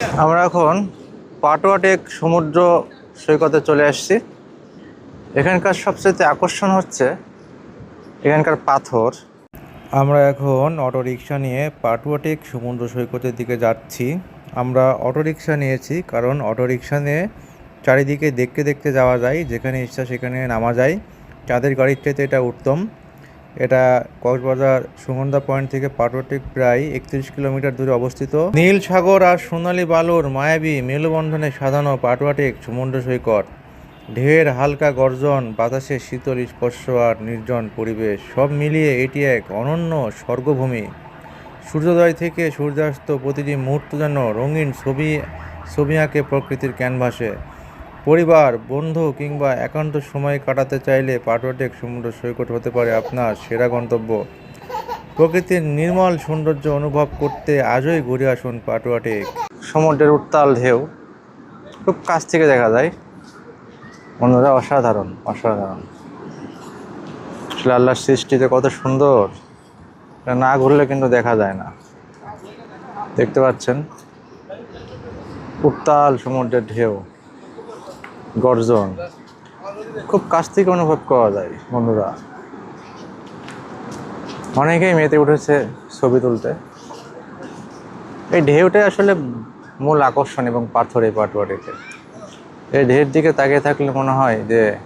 আমরা এখন পাটোয়াটেক সমুদ্র সৈকতে চলে আসছি। এখানকার সবচেয়ে আকর্ষণ হচ্ছে এখানকার পাথর। আমরা এখন অটোরিকশা নিয়ে পাটুয়াটেক সমুদ্র সৈকতের দিকে যাচ্ছি। আমরা অটোরিকশা নিয়েছি কারণ অটোরিকশা নিয়ে চারিদিকে দেখতে দেখতে যাওয়া যায়, যেখানে ইচ্ছা সেখানে নামা যায়। চাঁদের গাড়ির চাইতে এটা উত্তম। এটা কক্সবাজার সুগন্ধা পয়েন্ট থেকে পাটুয়াটেক প্রায় একত্রিশ কিলোমিটার দূরে অবস্থিত। নীল সাগর আর সোনালী বালুর মায়াবী মেলবন্ধনে সাজানো পাটুয়াটেক সমুদ্র সৈকত। ঢের হালকা গর্জন, বাতাসে শীতল স্পর্শ আর নির্জন পরিবেশ, সব মিলিয়ে এটি এক অনন্য স্বর্গভূমি। সূর্যোদয় থেকে সূর্যাস্ত প্রতিটি মুহূর্ত যেন রঙিন ছবি ছবি আঁকে প্রকৃতির ক্যানভাসে। পরিবার, বন্ধু কিংবা একান্ত সময় কাটাতে চাইলে পাটুয়াটেক সমুদ্র সৈকত হতে পারে আপনার সেরা গন্তব্য। প্রকৃতির নির্মল সৌন্দর্য অনুভব করতে আজই ঘুরে আসুন পাটুয়াটেক সমুদ্রের উত্তাল ঢেউ, খুব কাছ থেকে দেখা যায়। বন্ধুরা, অসাধারণ অসাধারণ। আসলে সৃষ্টিতে কত সুন্দর। না ঘুরলে কিন্তু দেখা যায় না। দেখতে পাচ্ছেন? উত্তাল সমুদ্রের ঢেউ। গর্জন। খুব কাছ থেকে অনুভব করা যায়, বন্ধুরা। অনেকেই মেতে উঠেছে ছবি তুলতে। এই ঢেউটাই আসলে মূল আকর্ষণ এবং পাথর এই পাটুয়াটিতে এই ঢেউর দিকে তাকিয়ে থাকলে মনে হয় যে,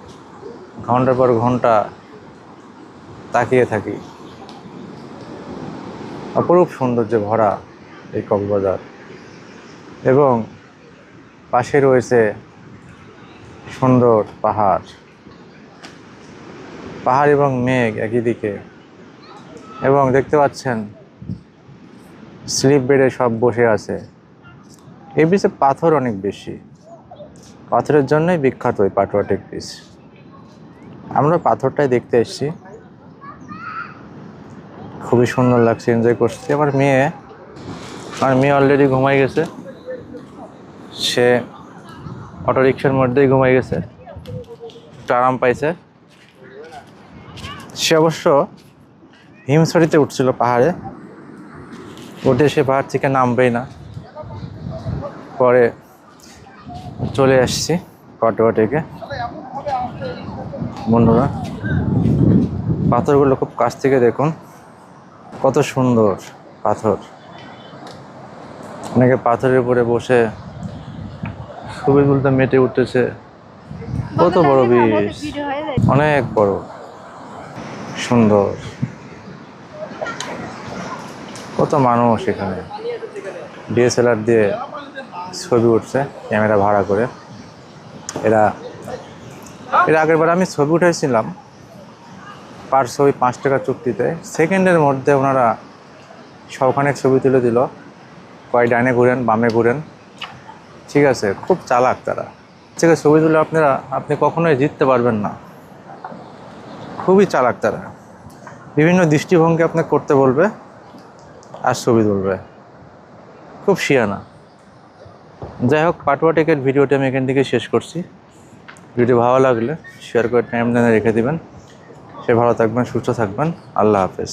ঘণ্টার পর ঘণ্টা তাকিয়ে থাকি। অপরূপ সৌন্দর্যে ভরা এই কক্সবাজার। এবং পাশে রয়েছে সুন্দর পাহাড়। পাহাড় এবং মেঘ একই দিকে। এবং দেখতে পাচ্ছেন, স্লিপ বেডে সব বসে আছে। এই বিচে পাথর অনেক বেশি। পাথরের জন্যই বিখ্যাত ওই পাটুয়াটেক বিচ আমরা পাথরটাই দেখতে এসেছি। খুবই সুন্দর লাগছে এনজয় করছি। আমার মেয়ে আমার মেয়ে অলরেডি ঘুমাই গেছে। সে অটোরিকশার মধ্যেই ঘুমাই গেছে। একটু আরাম পাইছে। সে অবশ্য হিমছড়িতে উঠছিল পাহাড়ে। উঠে সে পাহাড় থেকে নামবেই না। পরে চলে আসছি পাটোয়া থেকে বন্ধুরা, পাথরগুলো খুব কাছ থেকে দেখুন। কত সুন্দর পাথর। অনেকে পাথরের উপরে বসে ছবি তুলতে মেটে উঠতেছে। কত বড় বীজ অনেক বড়। সুন্দর। কত মানুষ এখানে। ডিএসএলআর দিয়ে ছবি উঠছে ক্যামেরা ভাড়া করে। এরা এর আগের বার আমি ছবি উঠেছিলাম পার ছবি পাঁচ টাকা চুক্তিতে। সেকেন্ডের মধ্যে ওনারা সবখানে ছবি তুলে দিল। কয় ডাইনে ঘুরেন বামে ঘুরেন। ঠিক আছে, খুব চালাক তারা। ঠিক আছে, ছবি তুলে আপনারা, আপনি কখনোই জিততে পারবেন না। খুবই চালাক তারা। বিভিন্ন দৃষ্টিভঙ্গি আপনাকে করতে বলবে আর ছবি তুলবে। খুব শিয়ানা। যাই হোক, পাটুয়া টেকের ভিডিওটি আমি এখান থেকে শেষ করছি। ভিডিও ভালো লাগলে শেয়ার করে টাইম রেখে দেবেন। সে ভালো থাকবেন, সুস্থ থাকবেন। আল্লাহ হাফেজ।